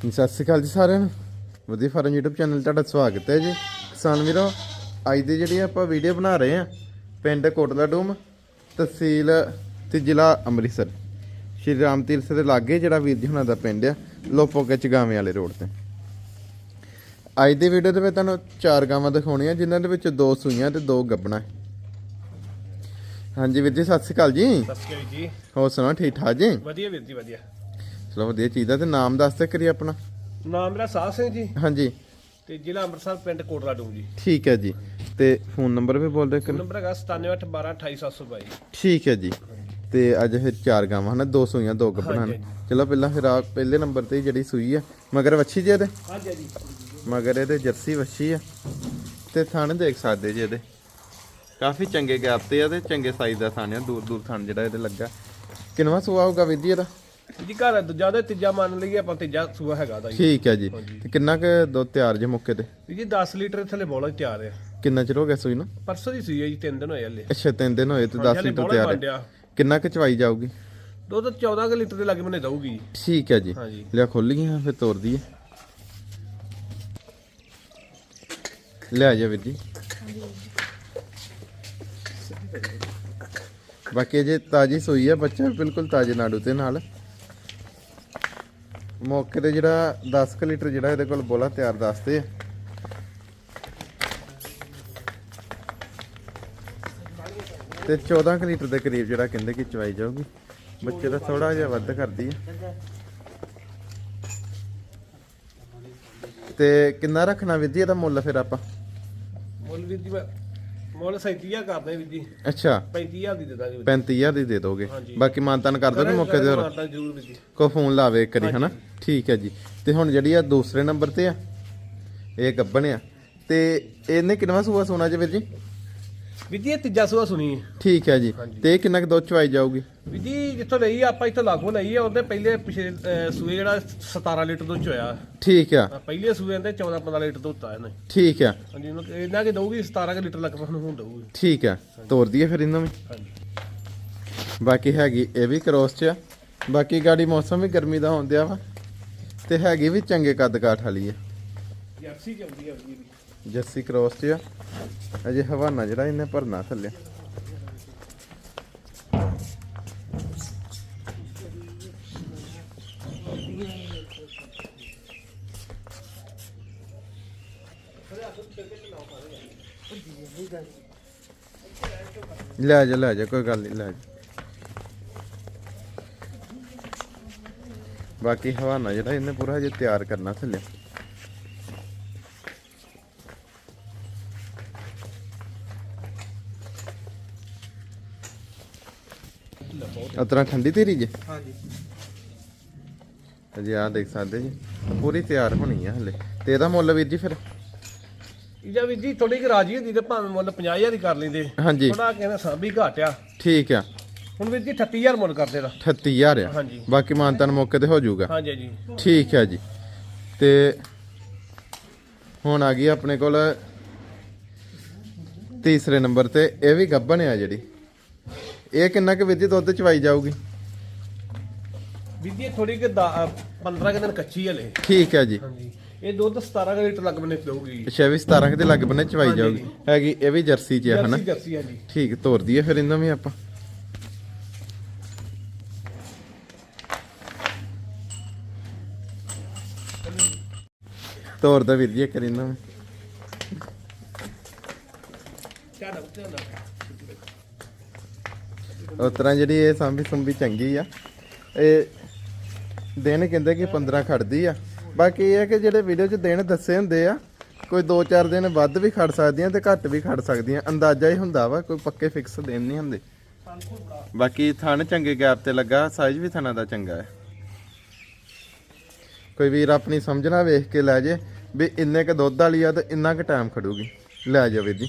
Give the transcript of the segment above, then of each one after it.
ਸਤਿ ਸ਼੍ਰੀ ਅਕਾਲ ਜੀ ਸਾਰਿਆਂ ਨੂੰ। ਵਧੀਆ ਫਾਰਮ YouTube ਚੈਨਲ ਤੁਹਾਡਾ ਸਵਾਗਤ ਹੈ ਜੀ। ਕਿਸਾਨ ਵੀਰੋ ਅੱਜ ਦੀ ਜਿਹੜੀ ਆਪਾਂ ਵੀਡੀਓ ਬਣਾ ਰਹੇ ਆ ਪਿੰਡ ਕੋਟਲਾ ਡੂਮ ਤਹਿਸੀਲ ਤੇ ਜ਼ਿਲ੍ਹਾ ਅੰਮ੍ਰਿਤਸਰ। ਸ਼੍ਰੀ ਰਾਮ ਤੀਰਥ ਦੇ ਲਾਗੇ ਜਿਹੜਾ ਵੀਰ ਜੀ ਹੁਣਾਂ ਦਾ ਪਿੰਡ ਆ ਲੋਪੋਕੇ ਚਗਾਵੇਂ ਵਾਲੇ ਰੋਡ ਤੇ। ਅੱਜ ਦੀ ਵੀਡੀਓ ਦੇ ਵਿੱਚ ਤੁਹਾਨੂੰ ਚਾਰ ਗਾਵਾਂ ਦਿਖਾਉਣੀਆਂ ਜਿਨ੍ਹਾਂ ਦੇ ਵਿੱਚ ਦੋ ਸੂਈਆਂ ਤੇ ਦੋ ਗੱਬਣਾ। ਹਾਂਜੀ ਵੀਰ ਜੀ ਸਤਿ ਸ਼੍ਰੀ ਅਕਾਲ ਜੀ। ਸਤਿ ਸ਼੍ਰੀ ਅਕਾਲ ਜੀ। ਹੋਰ ਸੁਣਾਓ ਠੀਕ ਠਾਕ ਜੀ? ਵਧੀਆ ਵੀਰ ਜੀ ਵਧੀਆ। ਚਲੋ ਵਧੀਆ ਚੀਜ਼ ਦਾ ਤੇ ਨਾਮ ਦੱਸ ਤੇ ਕਰੀ ਆਪਣਾ। ਨਾਮ ਮੇਰਾ ਸਾਹ ਸਿੰਘ ਜੀ। ਹਾਂਜੀ। ਤੇ ਜ਼ਿਲ੍ਹਾ ਅੰਮ੍ਰਿਤਸਰ ਪਿੰਡ ਕੋਟਲਾ ਡੂਮ ਜੀ। ਠੀਕ ਹੈ ਜੀ। ਤੇ ਫੋਨ ਨੰਬਰ ਵੀ ਬੋਲ ਕਿ ਨੰਬਰ ਹੈਗਾ 9781128722 ਠੀਕ ਹੈ ਜੀ। ਤੇ ਅੱਜ ਫਿਰ ਚਾਰ ਗਾਵਾਂ ਹਨ ਦੋ ਸੂਈਆਂ ਦੋ ਗੱਭਣਾ ਹਾਂਜੀ, ਚਲੋ ਪਹਿਲਾਂ ਫਿਰ ਆ ਪਹਿਲੇ ਨੰਬਰ ਤੇ ਜਿਹੜੀ ਸੂਈ ਆ ਮਗਰ ਵੱਛੀ ਜੇ ਇਹਦੇ? ਹਾਂਜੀ ਜੀ ਮਗਰ ਇਹਦੇ ਜਰਸੀ ਵੱਛੀ ਆ। ਤੇ ਥਣ ਦੇਖ ਸਕਦੇ ਜੀ ਇਹਦੇ। ਕਾਫੀ ਚੰਗੇ ਗੈਪ ਤੇ ਆ ਤੇ ਚੰਗੇ ਸਾਈਜ਼ ਦਾ ਥਣ ਆ ਦੂਰ ਦੂਰ ਥਣ ਜਿਹੜਾ ਇਹਦੇ ਲੱਗਾ। ਕਿੰਨਵਾ ਸੂਆ ਹੋਊਗਾ ਜੀ ਇਹਦਾ? ਜੀ ਘਰ ਦੂਜਾ ਤੇ ਤੀਜਾ ਮੰਨ ਲਈਏ ਆਪਾਂ ਤੀਜਾ ਸੂਆ ਹੈਗਾ ਦਾ ਜੀ। ਠੀਕ ਹੈ ਜੀ। ਤੇ ਕਿੰਨਾ ਕੁ ਦੁੱਧ ਤਿਆਰ ਜੇ ਮੁੱਕੇ ਤੇ? ਜੀ 10 ਲੀਟਰ ਥੱਲੇ ਬੋਲਾ ਤਿਆਰ ਆ ਕਿੰਨਾ ਚਿਰ ਹੋ ਗਿਆ ਸੂਈ ਨੂੰ? ਪਰਸੋਂ ਦੀ ਸੂਈ ਹੈ ਜੀ 3 ਦਿਨ ਹੋਏ ਹਲੇ। ਅੱਛਾ ਤਿੰਨ ਦਿਨ ਹੋਏ ਤੇ 10 ਲੀਟਰ ਤਿਆਰ ਹੈ। ਹੈ ਕਿੰਨਾ ਕੁ ਚਵਾਈ ਜਾਊਗੀ? ਦੁੱਧ 14 ਕੁ ਲੀਟਰ ਦੇ ਲੱਗੇ ਮੈਨੇ ਦਊਗੀ ਠੀਕ ਹੈ ਜੀ। ਲਿਆ ਖੋਲ ਗਈਆਂ ਫਿਰ ਤੋੜ ਦਈਏ ਲੈ ਜਾ ਵੀਰ ਜੀ। ਬਾਕੀ ਜੇ ਤਾਜੀ ਸੋਈ ਆ ਬੱਚਾ ਬਿਲਕੁਲ ਤਾਜੇ ਨਾੜੂ ਤੇ ਨਾਲ। ਮੌਕੇ ਤੇ ਜਿਹੜਾ 10 ਕੁ ਲੀਟਰ ਜਿਹੜਾ ਇਹਦੇ ਕੋਲ ਬੋਲਾ ਤਿਆਰ ਦੱਸਦੇ ਆ। ਤੇ 14 ਕੁ ਲੀਟਰ ਦੇ ਕਰੀਬ ਜਿਹੜਾ ਕਹਿੰਦੇ ਕਿ ਚਵਾਈ ਜਾਊਗੀ। ਬੱਚੇ ਦਾ ਥੋੜਾ ਜਿਹਾ ਵੱਧ ਕਰਦੀ ਹੈ ਤੇ ਕਿੰਨਾ ਰੱਖਣਾ ਵੀਰ ਜੀ? ਇਹਦਾ ਮੁੱਲ ਫਿਰ ਆਪਾਂ। ਮੁੱਲ ਵੀਰ ਜੀ ਮੁੱਲ 37 ਕਰਦੇ ਵੀਰ ਜੀ। ਅੱਛਾ। 35000 ਦੀ ਦੇ ਦਾਂਗੇ ਵੀਰ 35000 ਦੀ ਦੇ ਦੋਗੇ। ਬਾਕੀ ਮਾਨਤਾਨ ਕਰ ਦੋਗੇ ਮੌਕੇ ਤੇ ਹੋਰ। ਮਾਰਤਾ ਜ਼ਰੂਰ ਵੀਰ ਜੀ। ਕੋ ਫੋਨ ਲਾਵੇ ਇੱਕ ਕਰੀ ਹਨਾ? ਠੀਕ ਹੈ ਜੀ। ਤੇ ਹੁਣ ਜਿਹੜੀ ਆ ਦੂਸਰੇ ਨੰਬਰ ਤੇ ਆ ਇਹ ਗੱਬਣ ਆ। ਤੇ ਇਹਨੇ ਕਿੰਨਵਾ ਸੂਆ ਸੋਨਾ ਜੀ ਵੀਰ ਜੀ? ਵੀਰ ਜੀ ਇਹ ਤੀਜਾ ਸੂਆ ਸੁਣੀ ਹੈ। ਠੀਕ ਹੈ ਜੀ। ਤੇ ਇਹ ਕਿੰਨਾ ਕੁ ਦੁੱਧ ਚਵਾਈ ਜਾਊਗੀ? ਵੀ ਜੀ ਜਿੱਥੋਂ ਲਈ ਆਪਾਂ ਇੱਥੋਂ ਲਾਗੋਂ ਲਈ ਆ ਉਹਦੇ ਪਹਿਲੇ ਪਿਛਲੇ ਅਹ, ਸੂਏ ਜਿਹੜਾ 17 ਲੀਟਰ ਦੁੱਧ ਚੋਇਆ। ਠੀਕ ਆ। ਪਹਿਲੇ ਸੂਏ ਦੇ 14 15 ਲੀਟਰ ਦੁੱਧ ਇਹਨੇ। ਠੀਕ ਆ। ਹਾਂਜੀ ਇਹਨੂੰ ਇਹਨਾਂ ਕਿ ਦਊਗੀ 17 ਕੁ ਲੀਟਰ ਲੱਗ ਮੈਨੂੰ ਹੁਣ ਦਊਗੀ। ਠੀਕ ਆ। ਤੋਰ ਦਈਏ ਫਿਰ ਇਹਨਾਂ ਵੀ ਹਾਂਜੀ। ਬਾਕੀ ਹੈਗੀ ਇਹ ਵੀ ਕ੍ਰੋਸ ਚ ਆ। ਬਾਕੀ ਗਾੜੀ ਮੌਸਮ ਵੀ ਗਰਮੀ ਦਾ ਹੁੰਦਿਆ ਵਾ। ਤੇ ਹੈਗੀ ਵੀ ਚੰਗੇ ਕੱਦ ਕਾਠ ਵਾਲੀ ਆ। ਜਰਸੀ ਚੱਲਦੀ ਆ ਵੀਰ ਜੀ। ਜੱਸੀ ਕ੍ਰੋਸ ਚ ਆ। ਅਜੇ ਹਵਾਨਾ ਜਿਹੜਾ ਇਹਨੇ ਭਰਨਾ ਥੱਲੇ। ਲੈ ਜਾ ਲੈ ਜਾ, ਕੋਈ ਗੱਲ ਨਹੀਂ ਲੈ ਜਾ। ਬਾਕੀ ਹਵਾਨਾ ਜਿਹੜਾ ਇਹਨੇ ਪੂਰਾ ਹਜੇ ਤਿਆਰ ਕਰਨਾ ਥੱਲੇ। ਅਤਰਾ ਠੰਡੀ ਤੇਰੀ ਜੇ? ਹਾਂਜੀ। ਅਜੇ ਆ ਦੇਖ ਸਕਦੇ ਜੀ। ਪੂਰੀ ਤਿਆਰ ਹੋਣੀ ਆ ਹਲੇ। ਤੇ ਇਹਦਾ ਮੁੱਲ ਵੀਰ ਜੀ ਫਿਰ? ਇਹਦਾ ਵੀਰ ਜੀ ਥੋੜੀ ਕਿ ਰਾਜੀ ਹੁੰਦੀ ਤੇ ਭਾਵੇਂ ਮੁੱਲ 50000 ਹੀ ਕਰ ਲੈਂਦੇ। ਹਾਂਜੀ। ਥੋੜਾ ਕਹਿੰਦਾ ਸਾਂਭੀ ਘਾਟ ਆ। ਠੀਕ ਆ। ਹੁਣ ਵੀਰ ਜੀ 38000 ਮੁੱਲ ਕਰਦੇ ਦਾ। 38000 ਆ। ਹਾਂਜੀ। ਬਾਕੀ ਮਾਨਤਨ ਮੌਕੇ ਤੇ ਹੋ ਜਾਊਗਾ। ਹਾਂਜੀ ਜੀ ਠੀਕ ਹੈ ਜੀ। ਤੇ ਹੁਣ ਆ ਗਈ ਆਪਣੇ ਕੋਲ ਤੀਸਰੇ ਨੰਬਰ ਤੇ। ਇਹ ਵੀ ਗੱਬਣ ਆ ਜਿਹੜੀ। ਇਹ ਕਿੰਨਾ ਕੁ ਜੀ ਦੁੱਧ ਚਵਾਈ ਜਾਊਗੀ? ਜੀ ਥੋੜੀ ਕਿ 15 ਕੁ ਦਿਨ ਕੱਚੀ ਹਲੇ। ਠੀਕ ਹੈ ਜੀ। ਹਾਂਜੀ। ਇਹ ਦੁੱਧ 17 ਕੁ ਲੀਟਰ ਲੱਗ ਮੈਨੇ ਦਊਗੀ 26 17 ਦੇ ਲੱਗ ਬੰਨੇ ਚਵਾਈ ਜਾਊਗੀ। ਹੈਗੀ ਇਹ ਵੀ ਜਰਸੀ ਚ ਆ ਹਨਾ? ਜਰਸੀ ਜਰਸੀ ਠੀਕ ਤੋਰ ਦਈਏ ਫਿਰ ਇਹਨਾਂ ਵੀ ਆਪਾਂ। ਤੋਰ ਦਾ ਵੀਰ ਜੀ ਇੱਕ ਇਹਨਾਂ ਵੀ ਚਾਹ ਚਾਹ ਉਸ ਤਰ੍ਹਾਂ ਜਿਹੜੀ ਇਹ ਸਾਂਭੀ ਸੰਭੀ ਚੰਗੀ ਆ। ਇਹ ਦਿਨ ਕਹਿੰਦੇ ਕਿ 15 ਖੜਦੀ ਆ। ਬਾਕੀ ਇਹ ਹੈ ਕਿ ਜਿਹੜੇ ਵੀਡੀਓ 'ਚ ਦਿਨ ਦੱਸੇ ਹੁੰਦੇ ਆ, ਕੋਈ 2-4 ਦਿਨ ਵੱਧ ਵੀ ਖੜ ਸਕਦੀਆਂ ਤੇ ਘੱਟ ਵੀ ਖੜ ਸਕਦੀਆਂ। ਅੰਦਾਜ਼ਾ ਹੀ ਹੁੰਦਾ ਵਾ, ਕੋਈ ਪੱਕੇ ਫਿਕਸ ਦਿਨ ਨਹੀਂ ਹੁੰਦੇ। ਬਾਕੀ ਥਣ ਚੰਗੇ ਗੈਪ ਤੇ ਲੱਗਾ ਸਾਈਜ਼ ਵੀ ਥਣਾ ਦਾ ਚੰਗਾ ਹੈ। ਕੋਈ ਵੀਰ ਆਪਣੀ ਸਮਝਣਾ ਵੇਖ ਕੇ ਲੈ ਜੇ ਵੀ ਇੰਨੇ ਕ ਦੁੱਧ ਵਾਲੀ ਆ ਤੇ ਇੰਨਾ ਕ ਟਾਈਮ ਖੜੂਗੀ। ਲੈ ਜਾ ਵੀਰ ਜੀ।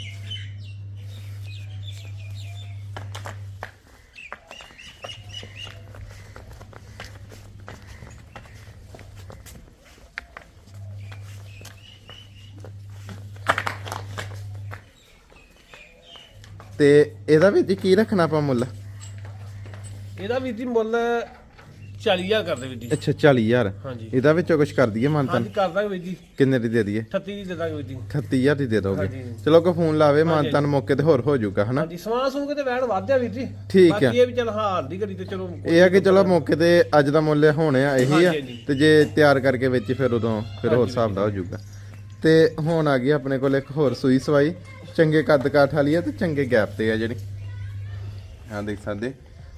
ਤੇ ਇਹਦਾ ਵੀ ਜੀ ਕੀ ਰੱਖਣਾ ਆਪਾਂ ਮੁੱਲ? ਇਹਦਾ ਵੀਰ ਜੀ ਮੁੱਲ 40000 ਕਰਦੇ ਵੀਰ ਜੀ। ਅੱਛਾ 40000 ਹਾਂਜੀ। ਇਹਦਾ ਵਿੱਚੋਂ ਕੁਝ ਕਰ ਦਈਏ ਮਾਨਤਨ? ਹਾਂਜੀ ਕਰ ਦਾਂਗੇ ਵੀਰ ਜੀ। ਕਿੰਨੇ ਦੀ ਦੇ ਦਈਏ? 38 ਦੀ ਦੇ ਦਾਂਗੇ ਵੀਰ ਜੀ। 38000 ਦੀ ਦੇ ਦੋਗੇ। ਹਾਂਜੀ। ਚਲੋ ਕੋ ਫੋਨ ਲਾਵੇ ਮਾਨਤਨ ਮੌਕੇ ਤੇ ਹੋਰ ਹੋ ਜਾਊਗਾ ਹਨਾ? ਹਾਂਜੀ ਸਮਾਨ ਸੂ ਕੇ ਤੇ ਵੈਣ ਵੱਧਿਆ ਵੀਰ ਜੀ। ਠੀਕ ਬਾਕੀ ਆ। ਇਹ ਵੀ ਚੱਲ ਹਾਲ ਦੀ ਘੜੀ ਤੇ ਚਲੋ ਇਹ ਆ ਕਿ ਚਲੋ ਮੌਕੇ ਤੇ ਅੱਜ ਦਾ ਮੁੱਲ ਹੋਣੇ ਆ ਇਹੀ ਆ। ਹਾਂਜੀ, ਹਾਂਜੀ। ਤੇ ਜੇ ਤਿਆਰ ਕਰਕੇ ਵਿੱਚ ਫਿਰ ਉਦੋਂ ਫਿਰ ਹੋਰ ਹਿਸਾਬ ਦਾ ਹੋ ਜਾਊਗਾ। ਤੇ ਹੁਣ ਆ ਗਈ ਆਪਣੇ ਕੋਲ ਇੱਕ ਹੋਰ ਸੂਈ ਸਵਾਈ। ਚੰਗੇ ਕੱਦ ਕਾਠ ਵਾਲੀ ਆ ਤੇ ਚੰਗੇ ਗੈਪ ਤੇ ਆ ਜਿਹੜੀ। ਆ ਦੇਖ ਸਕਦੇ।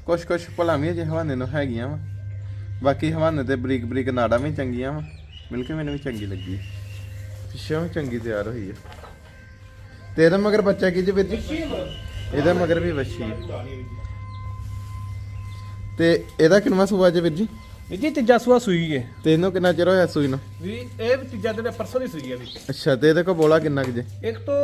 ਕੁਛ ਕੁਛ ਭਲਾਵੀਆਂ ਜੇ ਹਵਾਨੇ ਨੂੰ ਹੈਗੀਆਂ ਵਾ। ਬਾਕੀ ਹਵਾਨੇ ਤੇ ਬਰੀਕ ਬਰੀਕ ਨਾੜਾਂ ਵੀ ਚੰਗੀਆਂ ਵਾ। ਮਿਲ ਕੇ ਮੈਨੂੰ ਵੀ ਚੰਗੀ ਲੱਗੀ। ਪਿੱਛੋਂ ਵੀ ਚੰਗੀ ਤਿਆਰ ਹੋਈ ਹੈ ਤੇ ਇਹਦਾ ਮਗਰ ਬੱਚਾ ਕੀ ਜੀ ਵੀਰ ਜੀ? ਇਹਦਾ ਮਗਰ ਵੀ ਵੱਛੀ ਤੇ ਇਹਦਾ ਕਿੰਨਾ ਸੂਆ ਜੇ ਵੀਰ ਜੀ? ਜੀ ਤੀਜਾ ਸੂਆ ਸੂਈ ਹੈ ਤੇ ਇਹਨੂੰ ਕਿੰਨਾ ਚਿਰ ਹੋਇਆ ਸੂਈ ਨੂੰ? ਵੀ ਇਹ ਵੀ ਤੀਜਾ ਦਿਨ ਪਰਸੋਂ ਦੀ ਸੂਈ ਹੈ ਵੀ। ਅੱਛਾ ਤੇ ਇਹਦੇ ਕੋਲ ਬੋਲਾ ਕਿੰਨਾ ਕੁ ਜੇ? ਇੱਕ ਤੋਂ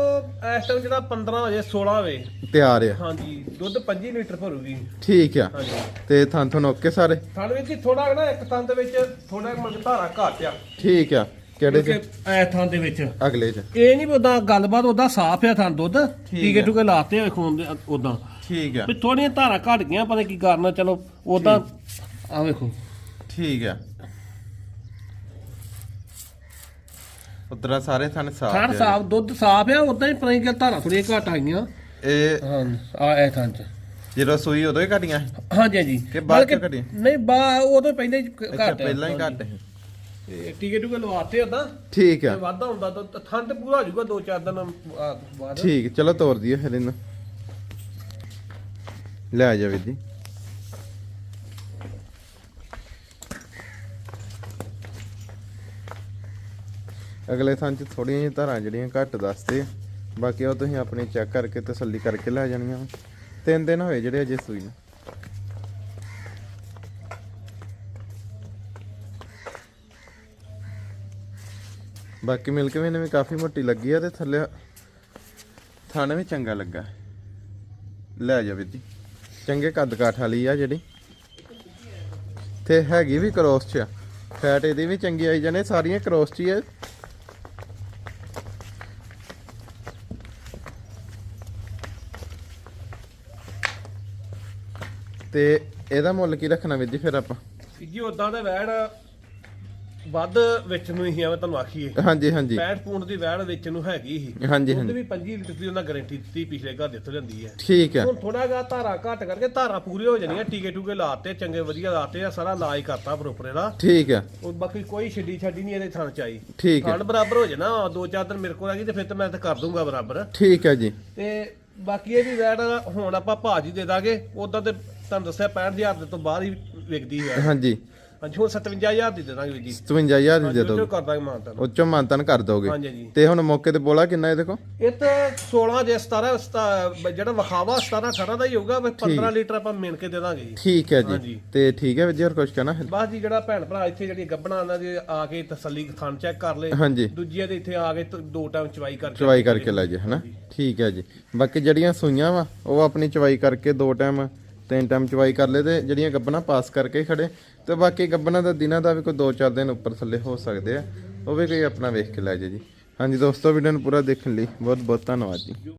ਇਸ ਟਾਈਮ ਜਿਹੜਾ 15 ਵਜੇ 16 ਹੋਵੇ ਤਿਆਰ ਆ। ਹਾਂਜੀ ਦੁੱਧ 25 ਲੀਟਰ ਭਰੂਗੀ। ਠੀਕ ਆ। ਹਾਂਜੀ। ਤੇ ਥਾਂ ਥੋਂ ਓਕੇ ਸਾਰੇ? ਥਣ ਵਿੱਚ ਥੋੜਾ ਨਾ ਇੱਕ ਥਣ ਦੇ ਵਿੱਚ ਥੋੜਾ ਮਤਲਬ ਧਾਰਾ ਘੱਟ ਆ। ਠੀਕ ਆ। ਕਿਹੜੇ ਕਿ ਚ ਐ ਥਣ ਦੇ ਵਿੱਚ। ਅਗਲੇ ਚ। ਇਹ ਨਹੀਂ ਉਦਾਂ ਗੱਲਬਾਤ ਉਦਾਂ ਸਾਫ਼ ਆ ਥਣ ਦੁੱਧ ਟੀਕੇ ਟੂਕੇ ਲਾਤੇ ਹੋਏ ਖੂਨ ਦੇ ਉਦਾਂ ਠੀਕ ਆ। ਵੀ ਥੋੜੀਆਂ ਧਾਰਾਂ ਘਟ ਗਈਆਂ ਪਤਾ ਕੀ ਕਾਰਨ ਚਲੋ ਉਦਾਂ ਆ ਵੇਖੋ। ਠੀਕ ਆ। ਉਤਰਾ ਸਾਰੇ ਥਣ ਸਾਫ਼ ਥਣ ਸਾਫ਼ ਦੁੱਧ ਸਾਫ਼ ਆ ਉਦਾਂ ਹੀ ਪਤਾ ਨਹੀਂ ਕਿ ਧਾਰਾਂ ਥੋੜੀਆਂ ਘਟ ਆਈਆਂ। ਇਹ ਹਾਂ ਆ ਐ ਥਣ ਚ। ਜਦੋਂ ਸੂਈ ਉਦੋਂ ਹੀ ਘਟੀਆਂ? ਹਾਂਜੀ ਹਾਂਜੀ। ਕਿ ਬਾਅਦ ਚ ਬਲਕਿ- ਘਟੀ? ਨਹੀਂ ਬਾ ਉਦੋਂ ਪਹਿਲਾਂ ਹੀ ਅੱਛਾ ਘੱਟ। ਪਹਿਲਾਂ ਹੀ। ਘਟ ਤੇ ਟੀਕੇ ਟੂਕੇ ਲਵਾਤੇ ਉਦਾਂ ਠੀਕ ਆ। ਵਾਧਾ ਹੁੰਦਾ ਤਾਂ ਠੰਡ ਪੂਰਾ ਹੋ ਜਾਊਗਾ ਦੋ ਚਾਰ ਦਿਨ ਬਾਅਦ। ਠੀਕ ਚਲੋ ਤੋਰ ਦਈਏ ਫਿਰ ਇਹਨੂੰ। ਲੈ ਜਾ ਵੀਰ ਜੀ। ਅਗਲੇ ਥਾਂ 'ਚ ਥੋੜੀਆਂ ਜਿਹੀਆਂ ਧਾਰਾਂ ਜਿਹੜੀਆਂ ਘੱਟ ਦੱਸਦੇ ਆ ਬਾਕੀ ਉਹ ਤੁਸੀਂ ਆਪਣੀ ਚੈੱਕ ਕਰਕੇ ਤਸੱਲੀ ਕਰਕੇ ਲੈ ਜਾਣੀਆਂ। ਵਾਂ। ਤਿੰਨ ਦਿਨ ਹੋਏ ਜਿਹੜੇ ਅਜੇ ਸੂਈ ਨੂੰ। ਬਾਕੀ ਮਿਲ ਕੇ ਵੀ ਕਾਫੀ ਮੋਟੀ ਲੱਗੀ ਆ ਤੇ ਥੱਲੇ ਥਾਣੇ ਵੀ ਚੰਗਾ ਲੱਗਾ। ਲੈ ਜਾ ਵੀਰ ਜੀ। ਚੰਗੇ ਕੱਦ ਕਾਠ ਵਾਲੀ ਆ ਜਿਹੜੀ। ਤੇ ਹੈਗੀ ਵੀ ਕ੍ਰੋਸ ਚ ਆ। ਫੈਟ ਇਹਦੀ ਵੀ ਚੰਗੀ ਆਈ ਜਾਣੇ, ਸਾਰੀਆਂ ਕ੍ਰੋਸ ਚ ਹੀ ਆ। ਤੇ ਇਹਦਾ ਮੁੱਲ ਕੀ ਰੱਖਣਾ ਵੀਰ ਜੀ ਫਿਰ ਆਪਾਂ? ਜੀ ਉਦਾਂ ਦਾ ਵੈੜ ਵੱਧ ਵਿੱਚ ਨੂੰ ਹੀ ਆ ਮੈਂ ਤੁਹਾਨੂੰ ਆਖੀਏ। ਹਾਂਜੀ ਹਾਂਜੀ। 65 ਪੂੰਡ ਦੀ ਵੈੜ ਵਿੱਚ ਨੂੰ ਹੈਗੀ ਸੀ। ਹਾਂਜੀ ਉਹਦੇ ਹਾਂਜੀ ਵੀ 25 ਲੀਟਰ ਦੀ ਉਹਨਾਂ ਗਾਰੰਟੀ ਦਿੱਤੀ ਪਿਛਲੇ ਘਰ ਦਿੱਤੀ ਜਾਂਦੀ ਹੈ। ਠੀਕ ਆ ਹੁਣ ਥੋੜਾ ਜਿਹਾ ਧਾਰਾ ਘੱਟ ਕਰਕੇ ਧਾਰਾ ਪੂਰੀ ਹੋ ਜਾਣੀਆਂ ਟੀਕੇ ਟੂਕੇ ਲਾਤੇ ਚੰਗੇ ਵਧੀਆ ਲਾਤੇ ਆ ਸਾਰਾ ਇਲਾਜ ਕਰਤਾ ਪ੍ਰੋਪਰ ਇਹਦਾ। ਠੀਕ ਆ ਉਹ ਬਾਕੀ ਕੋਈ ਛੱਡੀ ਛੱਡੀ ਨਹੀਂ ਇਹਦੇ ਥਣ ਚ ਆਈ। ਠੀਕ ਆ ਥਣ ਬਰਾਬਰ ਹੋ ਜਾਣਾ ਦੋ ਚਾਰ ਦਿਨ ਮੇਰੇ ਕੋਲ ਆ ਗਈ ਤੇ ਫਿਰ ਤਾਂ ਮੈਂ ਤਾਂ ਕਰ ਦੂੰਗਾ ਬਰਾਬਰ। ਠੀਕ ਆ ਜੀ। ਤੇ ਬਾਕੀ ਇਹ ਵੀ ਵੈਟ ਹੁਣ ਆਪਾਂ ਭਾਜੀ ਦੇ ਦਾਂਗੇ ਉਦਾਂ ਤੇ ਤੁਹਾਨੂੰ ਦੱਸਿਆ 65000 ਦੇ ਤੋਂ ਬਾਹਰ ਹੀ ਵਿਕਦੀ ਹੈ। ਹਾਂਜੀ। ਹਾਂਜੀ ਹੁਣ 57000 ਦੀ ਦੇ ਦਾਂਗੇ ਵੀਰ ਜੀ। 57000 ਦੀ ਦੇ ਜੋ ਦੋ ਕਰ ਦਾਂਗੇ ਮਾਨਤਾ ਨੂੰ ਉੱਚੋਂ ਮਾਨਤਨ ਕਰ ਦੋਗੇ। ਹਾਂਜੀ ਜੀ ਤੇ ਹੁਣ ਮੌਕੇ ਤੇ ਬੋਲਾ ਕਿੰਨਾ ਇਹਦੇ ਕੋਲ? ਇਹ ਤਾਂ 16 ਜੇ 17 ਸਤਾ- ਜਿਹੜਾ ਵਿਖਾਵਾ 17 18 ਦਾ ਹੀ ਹੋਊਗਾ ਵੀ 15 ਲੀਟਰ ਆਪਾਂ ਮਿਣ ਕੇ ਦੇ ਦਾਂਗੇ ਜੀ। ਠੀਕ ਹੈ ਜੀ। ਹਾਂਜੀ। ਤੇ ਠੀਕ ਹੈ ਵੀਰ ਜੀ ਹੋਰ ਕੁਝ ਕਹਿਣਾ ਬਸ ਜੀ ਜਿਹੜਾ ਭੈਣ ਭਰਾ ਇੱਥੇ ਜਿਹੜੀ ਗੱਬਣਾ ਉਹਨਾਂ ਦੇ ਆ ਕੇ ਤਸੱਲੀ ਥਣ ਚੈੱਕ ਕਰ ਲੇ। ਹਾਂਜੀ। ਦੂਜੀਆਂ ਦੇ ਇੱਥੇ ਆ ਕੇ ਤ- ਦੋ ਟਾਈਮ ਚਵਾਈ ਕਰਕੇ ਚਵਾਈ ਕਰਕੇ ਲੈ ਜੇ ਹਨਾ? ਠੀਕ ਹੈ ਜੀ। ਬਾਕੀ ਜਿਹੜੀਆਂ ਸੂਈਆਂ ਵਾ ਉਹ ਆਪਣੀ ਚਵਾਈ ਕਰਕੇ ਦੋ ਟਾਈਮ ਤਿੰਨ ਟਾਈਮ ਚਵਾਈ ਕਰ ਲਏ ਤੇ ਜਿਹੜੀਆਂ ਗੱਬਣਾ ਪਾਸ ਕਰਕੇ ਹੀ ਖੜੇ। ਤੇ ਬਾਕੀ ਗੱਬਣਾ ਦਾ ਦਿਨਾਂ ਦਾ ਵੀ ਕੋਈ 2-4 ਦਿਨ ਉੱਪਰ ਥੱਲੇ ਹੋ ਸਕਦੇ ਆ। ਉਹ ਵੀ ਕੋਈ ਆਪਣਾ ਵੇਖ ਕੇ ਲੈ ਜੇ ਜੀ। ਹਾਂਜੀ ਦੋਸਤੋ ਵੀਡੀਓ ਨੂੰ ਪੂਰਾ ਦੇਖਣ ਲਈ ਬਹੁਤ ਬਹੁਤ ਧੰਨਵਾਦ ਜੀ।